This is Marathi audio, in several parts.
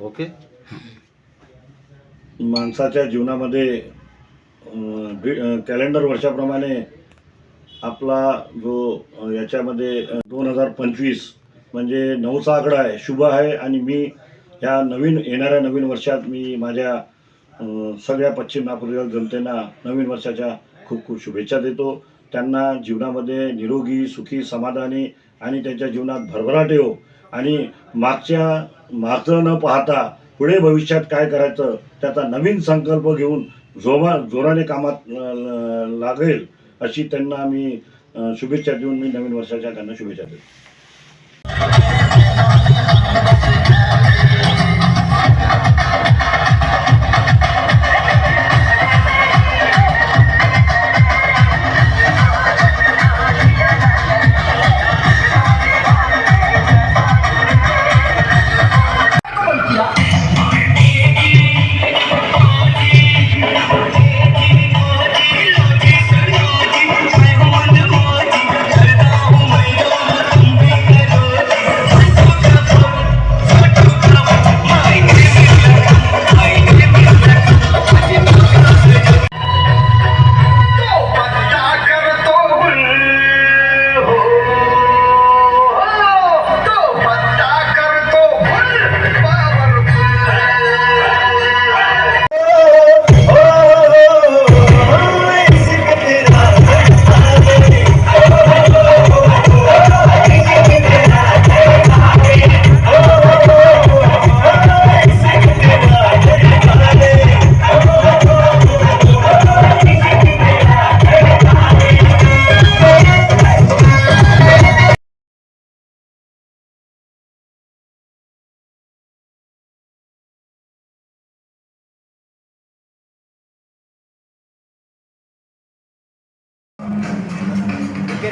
ओके? माणसाच्या जीवनामध्ये कॅलेंडर वर्षाप्रमाणे आपला जो याच्यामध्ये दोन हजार पंचवीस म्हणजे नऊचा आकडा आहे शुभ आहे आणि मी ह्या नवीन येणाऱ्या नवीन वर्षात मी माझ्या सगळ्या पश्चिम नागपूर जनतेला नवीन वर्षाच्या खूप खूप शुभेच्छा देतो. त्यांना जीवनामध्ये निरोगी सुखी समाधानी आणि त्यांच्या जीवनात भरभराट येऊ आणि मागच्या मागचं न पाहता पुढे भविष्यात काय करायचं त्याचा नवीन संकल्प घेऊन जोमा जोराने कामात लागेल अशी त्यांना मी शुभेच्छा देऊन मी नवीन वर्षाच्या त्यांना शुभेच्छा देतो.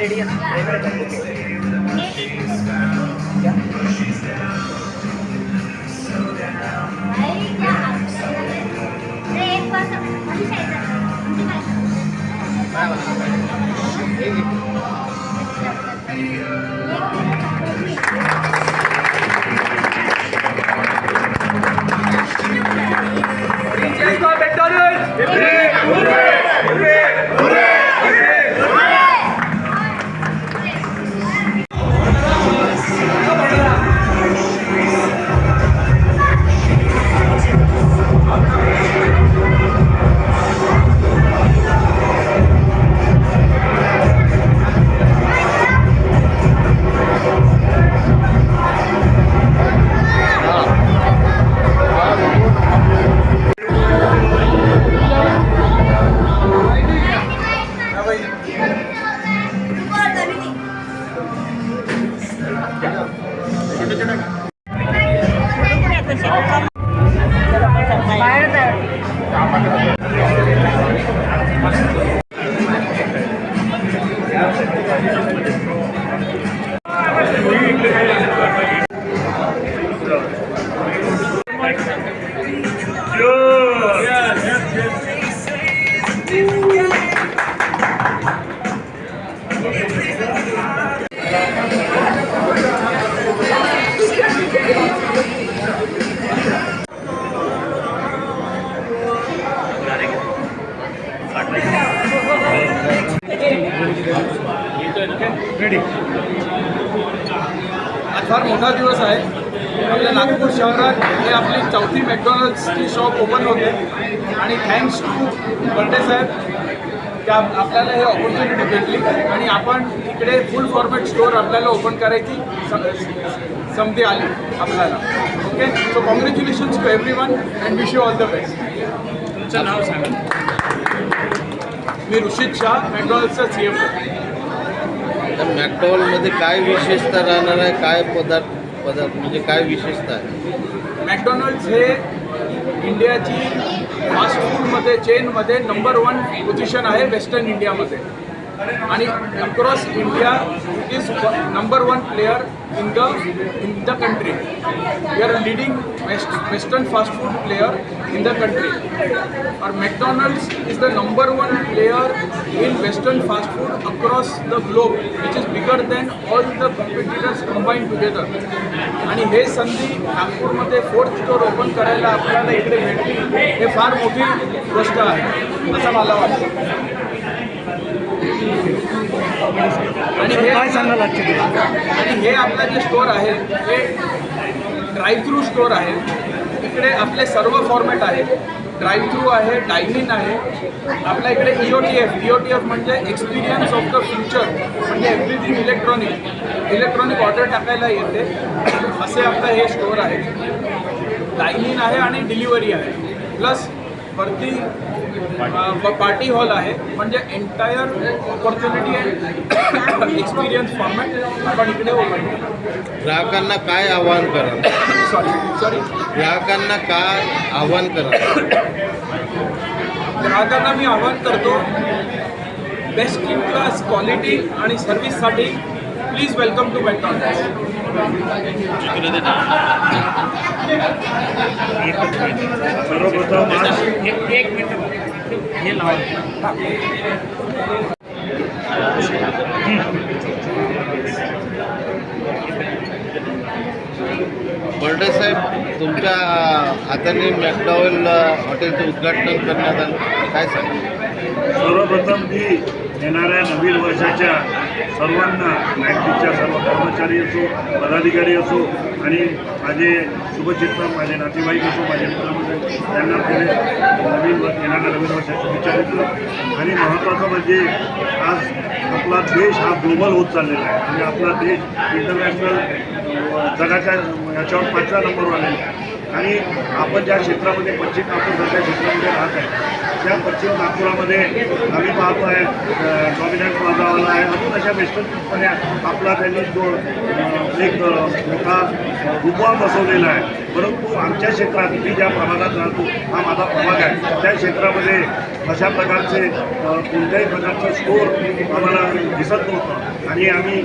आज फार मोठा दिवस आहे. आपल्या नागपूर शहरात हे आपली चौथी मॅकडॉनल्ड्सची शॉप ओपन होते. आणि थँक्स टू बर्डे साहेब त्या आपल्याला हे ऑपॉर्च्युनिटी भेटली. आणि आपण इकडे फुल फॉर्मॅट स्टोअर आपल्याला ओपन करायची संधी आली आपल्याला. Okay so congratulations to every one and wish you all the best तुमचं नाव सांगा. मी ऋषित शाह मॅकडॉनल्ड्सचा सी एफ तर मॅकडॉलमध्ये काय विशेषता राहणार आहे? काय पदार्थ पदार्थ म्हणजे काय विशेषता आहे? मॅकडॉनल्ड्स हे इंडियाची फास्ट फूडमध्ये चेनमध्ये नंबर वन पोझिशन आहे वेस्टर्न इंडियामध्ये आणि across India is number one player in the in the country we are leading west western fast food player in the country और McDonald's is the number one player in western fast food across the globe which is bigger than all the competitors combine together आणि हे संधी नागपूरमध्ये फोर्थ स्टोर ओपन करायला आपल्याला इकडे भेटली हे फार मोठी गोष्ट आहे असं मला वाटतं. आणि हे काय सांगाल? आणि हे आपलं जे स्टोअर आहे हे ड्राईव्ह थ्रू स्टोअर आहे. इकडे आपले सर्व फॉर्मॅट आहेत ड्राईव्ह थ्रू आहे डायनिंग आहे. आपल्या इकडे E E O T F E O T F म्हणजे एक्सपिरियन्स ऑफ द फ्युचर म्हणजे एव्हरीथिंग इलेक्ट्रॉनिक इलेक्ट्रॉनिक ऑर्डर टाकायला येते. असे आपलं हे स्टोअर आहे. डायनिंग आहे आणि डिलिव्हरी आहे. प्लस वरती पार्टी हॉल आहे. म्हणजे entire opportunity and experience format आपण इकडे ओपन ग्राहकांना काय आव्हान करा सॉरी सॉरी ग्राहकांना काय आव्हान करा ग्राहकांना मी आवाहन करतो बेस्ट इन क्लास क्वालिटी आणि सर्व्हिससाठी प्लीज वेलकम टू मॅकडॉनल्ड्स सर्वप्रथम आज बर्डे साहेब तुमच्या हाताने मॅकडॉवेल हॉटेलचं उद्घाटन करण्यात आलं. काय सांगा सर्वप्रथम मी येणाऱ्या नवीन वर्षाच्या सर्वांना बँकेच्या सर्व कर्मचारी असो पदाधिकारी असो आणि माझे शुभचिंतक माझे नातेवाईक असो माझे मित्रमंडळी त्यांना पुढे नवीन येणाऱ्या नवीन वर्षाच्या शुभेच्छा देतो आणि महत्त्वाचं म्हणजे आज आपला देश हा ग्लोबल होत चाललेला आहे. म्हणजे आपला देश इंटरनॅशनल जगाच्या याच्यावर पाचव्या नंबरवर आलेला आहे. आणि आपण ज्या क्षेत्रामध्ये पश्चिम नागपूरसारख्या क्षेत्रामध्ये राहत आहे त्या पश्चिम नागपुरामध्ये आम्ही पाहतो आहे डॉमिनंट वातावरण आहे. अजून अशा वेस्टर्न कंपन्या आपला त्यांनी जो एक मोठा रुपा बसवलेला आहे. परंतु आमच्या क्षेत्रात मी ज्या प्रभागात राहतो हा माझा प्रभाग आहे. त्या क्षेत्रामध्ये अशा प्रकारचे कोणत्याही प्रकारचा स्टोअर आम्हाला दिसत नव्हतं. आणि आम्ही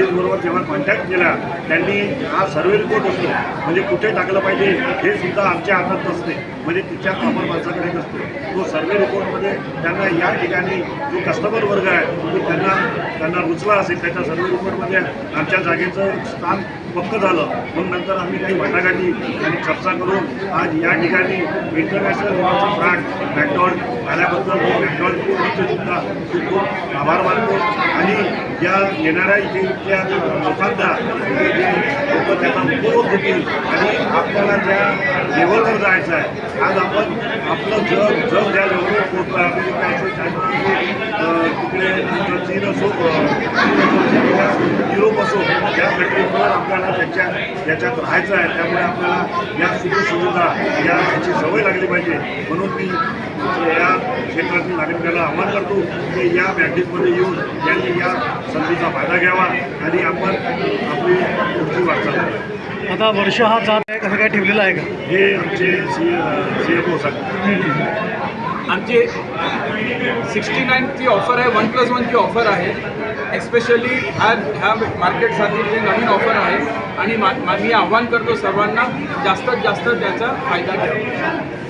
बरोबर जेव्हा कॉन्टॅक्ट केला त्यांनी हा सर्वे रिपोर्ट असतो म्हणजे कुठे टाकलं पाहिजे हे सुद्धा आमच्या हातात नसते म्हणजे तिच्या कामर माणसाकडे नसतो. तो सर्वे रिपोर्टमध्ये त्यांना या ठिकाणी जो कस्टमर वर्ग आहे तो त्यांना त्यांना रुचला असेल त्याच्या सर्वे रिपोर्टमध्ये आमच्या जागेचं स्थान पक्क झालं. मग नंतर आम्ही काही वाटाघाटी आणि चर्चा करून आज या ठिकाणी इंटरनॅशनल लेवलचा फ्रॅट मॅकडॉल आल्याबद्दल मी मॅकडॉलचे सुद्धा खूप खूप आभार मानतो. आणि या येणाऱ्या इथे इथल्या लोकांना लोक त्याचा उपयोग घेतील आणि आपल्याला ज्या लेवलवर जायचं आहे आज आपण आपलं जग जग ज्या लेवलवर पोहोचलं अमेरिका असो तिकडे चीन असो युरोप असो या कंट्रीवर आपल्याला त्याच्या याच्यात राहायचं आहे. त्यामुळे आपल्याला या सुखसुविधा या याची सवय लागली पाहिजे. म्हणून मी या क्षेत्रातील नागरिकांना आवाहन करतो की या बँकेमध्ये येऊन यांनी या संधीचा फायदा घ्यावा आणि आपण आपली पुढची वाटचाल. आता वर्ष हा जात आहे कसं काय ठेवलेलं आहे का? हे आमचे सी सी एफ ओ सांगतात आमची सिक्स्टी नाईनची ऑफर आहे वन प्लस वनची ऑफर आहे. एस्पेशली ह्या ह्या मार्केटसाठी ते नवीन ऑफर आहे आणि मा मा- मी आव्हान करतो सर्वांना जास्तीत जास्त त्याचा फायदा घ्यावा.